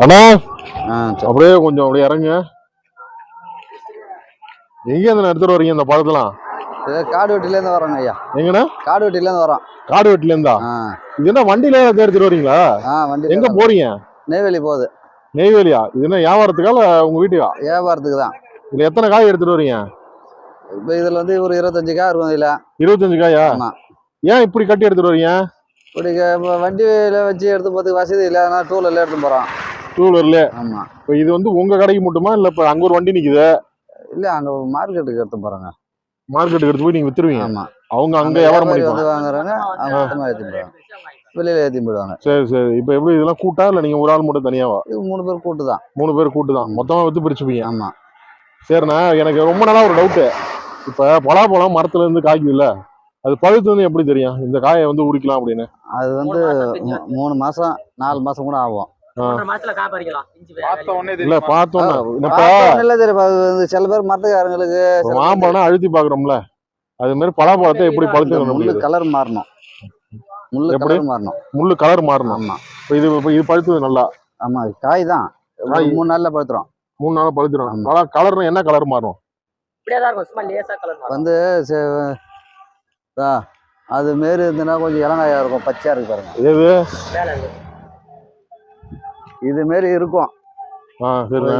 அண்ணா அப்படியே கொஞ்சம் அப்படியே இறங்க எங்க இருந்து எடுத்துட்டு வரீங்க இந்த பழத்தெல்லாம் காடு வெட்டிலேருந்து வரோங்க ஐயா. எங்கண்ணா? காடு வெட்டிலேருந்து வரோம். காடு வெட்டில இருந்தா இது என்ன வண்டியில எடுத்துட்டு வரீங்களா? ஆ வண்டி எங்க போறீங்க? நெய்வேலி போகுது. நெய்வேலியா? இது என்ன வியாபாரத்துக்கா இல்ல உங்க வீட்டுக்கா? வியாபாரத்துக்கு தான். இதுல எத்தனை காய் எடுத்துட்டு வரீங்க? இப்போ இதில் வந்து ஒரு இருபத்தஞ்சு காய் இருக்கும் இதில். இருபத்தஞ்சு காயா. ஏன் இப்படி கட்டி எடுத்துட்டு வரீங்க? இப்படி இப்போ வண்டியில் வச்சு எடுத்து போகிறதுக்கு வசதி இல்லை. அதனால் டூ வீலரில் எடுத்து போகிறோம் டூ வீலர்ல ஆமாம் இப்ப இது வந்து உங்க கடைக்கு மட்டுமா? இல்ல இப்ப அங்க ஒரு வண்டி நிக்குது? இல்லை அங்கே மார்க்கெட்டுக்கு எடுத்து போகிறோங்க மார்க்கெட்டுக்கு எடுத்து போய் நீங்க வித்துருவீங்க? ஆமாம் அவங்க அங்க வியாபாரம் வந்து வாங்குறாங்க அவங்க மொத்தமாக ஏற்றி போயிடுவாங்க வெளியில் ஏற்றி போயிடுவாங்க. சரி சரி. இப்ப எப்படி இதெல்லாம் கூட்டா? இல்ல நீங்க ஒரு ஆள் மட்டும் தனியாவா? இது மூணு பேர் கூட்டு தான். மூணு பேர் கூட்டு தான். மொத்தமா வித்து பிரிச்சுப்பீங்க. ஆமாம் சரிண்ணா எனக்கு ரொம்ப நாளா ஒரு டவுட்டு இப்ப பலாப்பழம் மரத்துல இருந்து காய்க்குதுல்ல அது பழுத்து வந்து எப்படி தெரியும்? இந்த காயை வந்து உரிக்கலாம் அப்படின்னு. அது வந்து மூணு மாதம் நாலு மாதம் கூட ஆகும். சில பேர் மரத்துக்காரங்களுக்கு இப்ப மாம்பழம்னா அழுத்தி பாக்குறோம்ல அது மாதிரி பலாப்பழத்தை எப்படி பழுத்து கலர் மாறணும். முள்ளு? கலர் மாறணும். முள்ளு கலர் மாறணும். ஆமா. இப்ப இது இது பழுத்தது நல்லா. ஆமா காய் தான். மூணு நாள்ல பழுத்துரும். மூணு நாளா பழுத்துடும் ஆமா. நல்லா கலர் என்ன கலர் மாறும்? வந்து அது மாரி இருந்துன்னா கொஞ்சம் இளங்காயா இருக்கும். பச்சையா இருக்கு பாருங்க. எது? மேல இருக்கு இது மாரி இருக்கும்.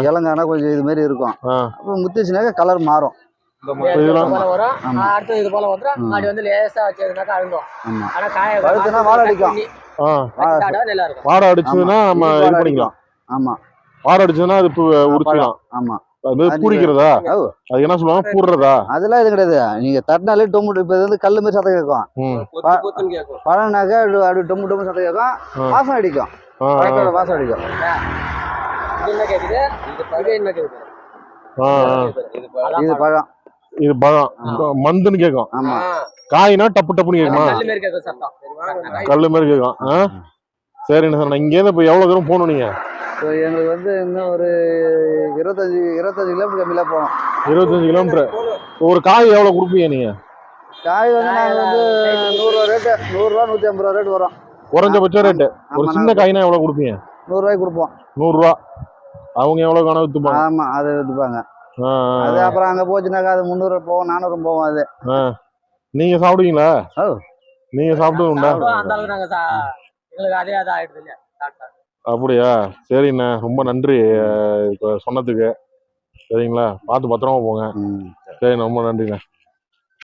இளங்கானா கொஞ்சம் இது மாரி இருக்கும். அப்புறம் முத்திச்சுனாக்கா கலர் மாறும். இது இதெல்லாம் போல வரும். ஆமா. அடுத்து இது போல வந்துடும் ம். அப்படி வந்து லேசா வச்சதுனாக்கா அழுந்தோம் ஆமா. ஆனா காய பழுத்துனா வாடை அடிக்கும். வாடை அடிச்சதுன்னா நம்ம இது பண்ணிக்கலாம். ஆமா. வாடை அடிச்சதுன்னா அது இப்போ உரிச்சிக்கலாம். ஆமா. அது மாதிரி பூரிக்கிறதா? ஓ. அது என்ன சொல்லுவாங்க? பூடுறதா அதெல்லாம் இது கிடையாது. நீங்க தட்டினாலே டொம்மு இப்போ வந்து கல்லு மாதிரி சத்தம் கேட்கும். பழம்னாக்கா அப்படி டொம்மு டொம்மு சத்தம் கேட்கும். வாசம் அடிக்கும். பழத்தோட வாசம் அடிக்கும் இது என்ன கேக்குது? இது என்ன கேக்குது? ஆ, ஆ. இது பழம். இது பழம். மந்துன்னு கேட்கும். ஆமா. காய்னா டப்பு டப்புன்னு கேட்குமா? கல்லு மாதிரி கேட்கும். ஆ? சரிண்ணே சார் நான் இங்கேருந்து இப்போ எவ்வளோ தூரம் போகணும் நீங்கள் ஸோ எங்களுக்கு வந்து இன்னும் ஒரு இருபத்தஞ்சி இருபத்தஞ்சி கிலோமீட்டர் கம்மியில் போகணும். இருபத்தஞ்சு கிலோமீட்டர். ஒரு காய் எவ்வளோ கொடுப்பீங்க நீங்கள் காய் வந்து நாங்கள் வந்து நூறுரூவா ரேட்டு நூறுரூவா நூற்றி ஐம்பது ரூபா ரேட் வரும். குறைஞ்சபட்ச ரேட்டு ஒரு சின்ன நாங்க காய்னா எவ்வளோ கொடுப்பீங்க? நூறுரூவாய்க்கு கொடுப்போம். நூறுரூவா அவங்க எவ்வளோ காண விற்றுப்பாங்க ஆமாம் அதை விற்றுப்பாங்க அது அப்புறம் அங்கே போச்சுனாக்கா அது முந்நூறு போகும் நானூறு போகும் அது. நீங்கள் சாப்பிடுவீங்களா. நீங்கள் சாப்பிட்டு. உண்டா. அப்படியா? சரிண்ணே ரொம்ப நன்றி சொன்னதுக்கு. சரிங்களா? பார்த்து பத்திரமா போங்க. ம். சரி ரொம்ப நன்றிண்ணே.